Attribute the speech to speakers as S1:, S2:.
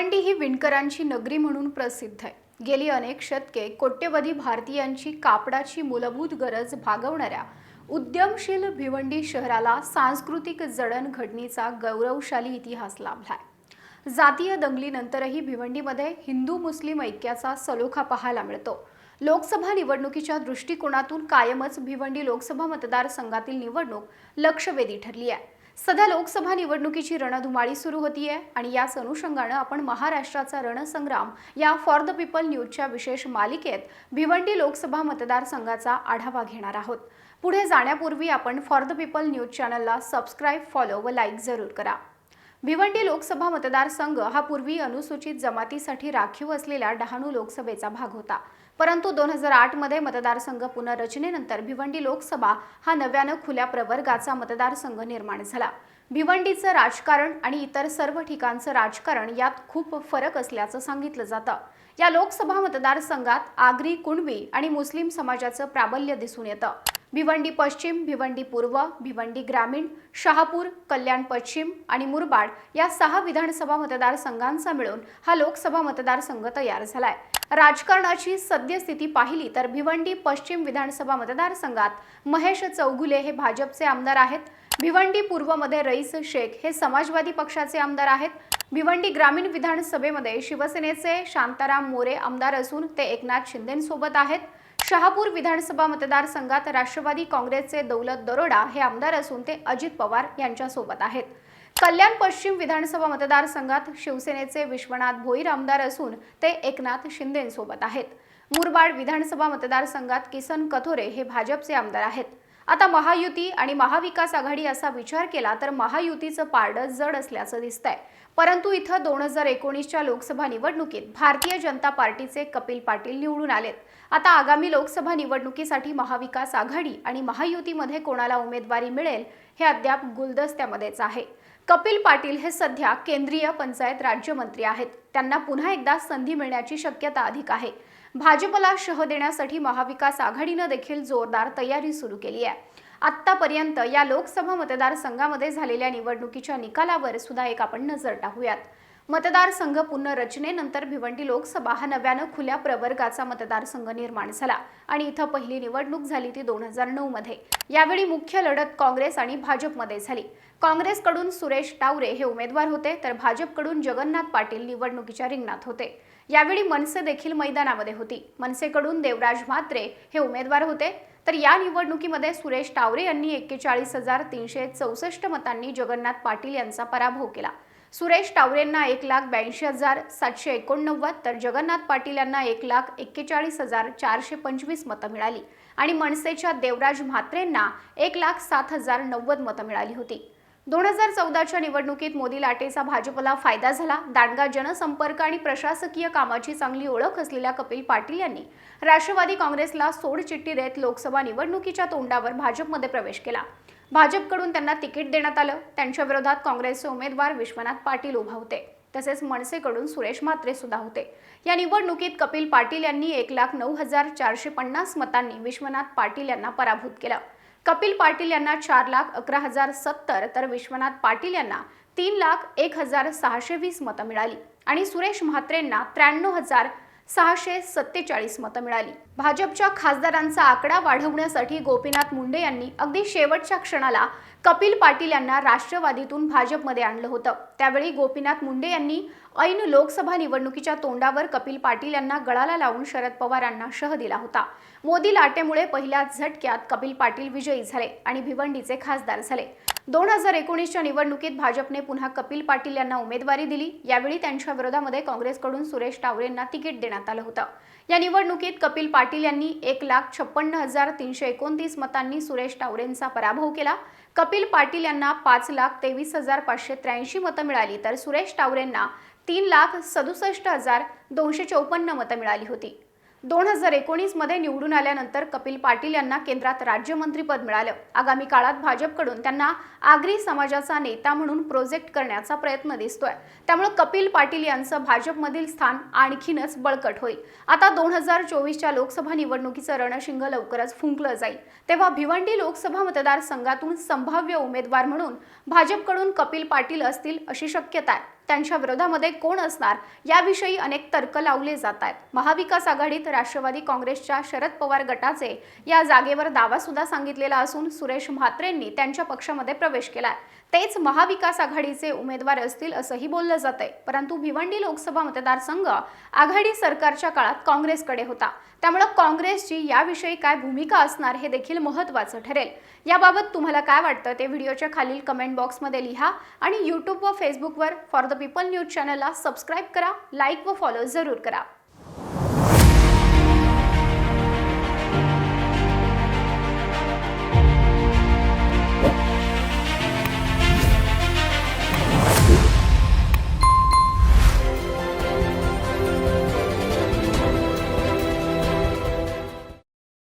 S1: भिवंडी ही विणकरांची नगरी म्हणून प्रसिद्ध आहे. गेली अनेक शतके कोट्यवधी भारतीयांची कापडाची मूलभूत गरज भागवणाऱ्या उद्यमशील भिवंडी शहराला सांस्कृतिक जडणघडणीचा गौरवशाली इतिहास लाभलाय. जातीय दंगलीनंतरही भिवंडीमध्ये हिंदू मुस्लिम ऐक्याचा सलोखा पाहायला मिळतो. लोकसभा निवडणुकीच्या दृष्टिकोनातून कायमच भिवंडी लोकसभा मतदारसंघातील निवडणूक लक्षवेधी ठरली आहे. सध्या लोकसभा निवडणुकीची रणधुमाळी सुरू होतीये आणि याच अनुषंगानं आपण महाराष्ट्राचा रणसंग्राम या फॉर द पीपल न्यूजच्या विशेष मालिकेत भिवंडी लोकसभा मतदारसंघाचा आढावा घेणार आहोत. पुढे जाण्यापूर्वी आपण फॉर द पीपल न्यूज चॅनलला सबस्क्राईब फॉलो व लाईक जरूर करा. भिवंडी लोकसभा मतदारसंघ हा पूर्वी अनुसूचित जमातीसाठी राखीव असलेल्या डहाणू लोकसभेचा भाग होता. परंतु दोन हजार आठमध्ये मतदारसंघ पुनर्रचनेनंतर भिवंडी लोकसभा हा नव्यानं खुल्या प्रवर्गाचा मतदारसंघ निर्माण झाला. भिवंडीचं राजकारण आणि इतर सर्व ठिकाणचं राजकारण यात खूप फरक असल्याचं सांगितलं जातं. या लोकसभा मतदारसंघात आगरी कुणबी आणि मुस्लिम समाजाचं प्राबल्य दिसून येतं. भिवंडी पश्चिम भिवंडी पूर्व भिवंडी ग्रामीण शहापूर कल्याण पश्चिम आणि मुरबाड या सहा विधानसभा मतदारसंघांचा मिळून हा लोकसभा मतदारसंघ तयार झालाय. राजकारणाची सद्यस्थिती पाहिली तर भिवंडी पश्चिम विधानसभा मतदारसंघात महेश चौगुले हे भाजपचे आमदार आहेत. भिवंडी पूर्वमध्ये रईस शेख हे समाजवादी पक्षाचे आमदार आहेत. भिवंडी ग्रामीण विधानसभेमध्ये शिवसेनेचे शांताराम मोरे आमदार असून ते एकनाथ शिंदेंसोबत आहेत. शहापूर विधानसभा मतदारसंघात राष्ट्रवादी काँग्रेसचे दौलत दरोडा हे आमदार असून ते अजित पवार यांच्यासोबत आहेत. कल्याण पश्चिम विधानसभा मतदारसंघात शिवसेनेचे विश्वनाथ भोईर आमदार असून ते एकनाथ शिंदेसोबत आहेत. मुरबाड विधानसभा मतदारसंघात किसन कथोरे हे भाजपचे आमदार आहेत. आता महायुती आणि महाविकास आघाडी असा विचार केला तर महायुतीचं पारडं जड असल्याचं दिसतंय. परंतु इथं दोन हजार एकोणीसच्या लोकसभा निवडणुकीत भारतीय जनता पार्टीचे कपिल पाटील निवडून आलेत. आता आगामी लोकसभा निवडणुकीसाठी महाविकास आघाडी आणि महायुतीमध्ये कोणाला उमेदवारी मिळेल हे अद्याप गुलदस्त्यामध्येच आहे. कपिल पाटील हे सध्या केंद्रीय पंचायत राज्यमंत्री आहेत. त्यांना पुन्हा एकदा संधी मिळण्याची शक्यता अधिक आहे. भाजपला शह देण्यासाठी महाविकास आघाडीनं देखील जोरदार तयारी सुरू केली आहे. आत्तापर्यंत या लोकसभा मतदारसंघामध्ये झालेल्या निवडणुकीच्या निकालावर सुद्धा एक आपण नजर टाकूयात. मतदारसंघ पुनर्रचनेनंतर भिवंडी लोकसभा हा नव्यानं खुल्या प्रवर्गाचा मतदारसंघ निर्माण झाला आणि इथं पहिली निवडणूक झाली ती दोन हजार नऊ मध्ये. यावेळी मुख्य लढत काँग्रेस आणि भाजपमध्ये झाली. काँग्रेसकडून सुरेश टावरे हे उमेदवार होते तर भाजपकडून जगन्नाथ पाटील निवडणुकीच्या रिंगणात होते. यावेळी मनसे देखील मैदानामध्ये होती. मनसेकडून देवराज म्हात्रे हे उमेदवार होते. तर या निवडणुकीमध्ये सुरेश टावरे यांनी एक्केचाळीस हजार तीनशे चौसष्ट मतांनी जगन्नाथ पाटील यांचा पराभव केला. सुरेश टावरेंना एक लाख ब्याऐंशी हजार सातशे एकोणनव्वद तर जगन्नाथ पाटील यांना एक लाख एक्केचाळीस हजार चारशे पंचवीस मतं मिळाली आणि मनसेच्या देवराज म्हात्रेंना एक लाख सात हजार नव्वद मतं मिळाली होती. दोन हजार चौदाच्या निवडणुकीत मोदी लाटेचा भाजपला फायदा झाला. दांडगा जनसंपर्क आणि प्रशासकीय कामाची चांगली ओळख असलेल्या कपिल पाटील यांनी राष्ट्रवादी काँग्रेसला सोडचिठ्ठी देत लोकसभा निवडणुकीच्या तोंडावर भाजपमध्ये प्रवेश केला. भाजपकडून त्यांना तिकीट देण्यात आलं. त्यांच्या विरोधात काँग्रेसचे उमेदवार विश्वनाथ पाटील उभा होते. तसेच मनसेकडून सुरेश म्हात्रे सुद्धा होते. या निवडणुकीत कपिल पाटील यांनी एक लाख नऊ हजार चारशे पन्नास मतांनी विश्वनाथ पाटील यांना पराभूत केलं. कपिल पाटील यांना चार लाख अकरा हजार सत्तर तर विश्वनाथ पाटील यांना तीन लाख एक हजार सहाशे वीस मतं मिळाली. आणि सुरेश म्हात्रेंना त्र्याण्णव हजार सहाशे सत्तेचाळीस मतं मिळाली. भाजपच्या खासदारांचा आकडा वाढवण्यासाठी गोपीनाथ मुंडे यांनी अगदी शेवटच्या क्षणाला कपिल पाटील यांना राष्ट्रवादीतून भाजपमध्ये आणलं होतं. त्यावेळी गोपीनाथ मुंडे यांनी ऐन लोकसभा निवडणुकीच्या तोंडावर कपिल पाटील यांना गळाला लावून शरद पवारांना शह दिला होता. मोदी लाटेमुळे पहिल्या झटक्यात कपिल पाटील विजयी झाले आणि भिवंडीचे खासदार झाले. दोन हजार एकोणीसच्या निवडणुकीत भाजपने पुन्हा कपिल पाटील यांना उमेदवारी दिली. यावेळी त्यांच्या विरोधामध्ये काँग्रेसकडून सुरेश टावरेंना तिकीट देण्यात आलं होतं. या निवडणुकीत कपिल पाटील यांनी एक लाख छप्पन्न हजार तीनशे एकोणतीस मतांनी सुरेश टावरेंचा पराभव केला. कपिल पाटील यांना पाच लाख तेवीस हजार पाचशे त्र्याऐंशी मतं मिळाली तर सुरेश टावरेंना तीन लाख सदुसष्ट हजार दोनशे चौपन्न मतं मिळाली होती. दोन हजार एकोणीसमध्ये निवडून आल्यानंतर कपिल पाटील यांना केंद्रात राज्यमंत्रीपद मिळालं. आगामी काळात भाजपकडून त्यांना आगरी समाजाचा नेता म्हणून प्रोजेक्ट करण्याचा प्रयत्न दिसतोय. त्यामुळे कपिल पाटील यांचं भाजपमधील स्थान आणखीनच बळकट होईल. आता दोन हजार चोवीसच्या लोकसभा निवडणुकीचं रणशिंग लवकरच फुंकलं जाईल. तेव्हा भिवंडी लोकसभा मतदारसंघातून संभाव्य उमेदवार म्हणून भाजपकडून कपिल पाटील असतील अशी शक्यता आहे. त्यांच्या विरोधामध्ये कोण असणार याविषयी अनेक तर्क लावले जात आहेत. महाविकास आघाडीत राष्ट्रवादी काँग्रेसच्या शरद पवार गटाचे या जागेवर दावा सुद्धा सांगितलेला असून सुरेश म्हात्रेंनी त्यांच्या पक्षामध्ये प्रवेश केलाय. तेच महाविकास आघाडीचे उमेदवार असतील असंही बोललं जात आहे परंतु भिवंडी लोकसभा मतदारसंघ आघाडी सरकारच्या काळात काँग्रेसकडे होता. त्यामुळे काँग्रेसची याविषयी काय भूमिका असणार हे देखील महत्त्वाचं ठरेल. याबाबत तुम्हाला काय वाटतं ते व्हिडिओच्या खालील कमेंट बॉक्समध्ये लिहा आणि यूट्यूब व फेसबुकवर फॉर द पीपल न्यूज चॅनलला सबस्क्राईब करा लाईक व फॉलो जरूर करा.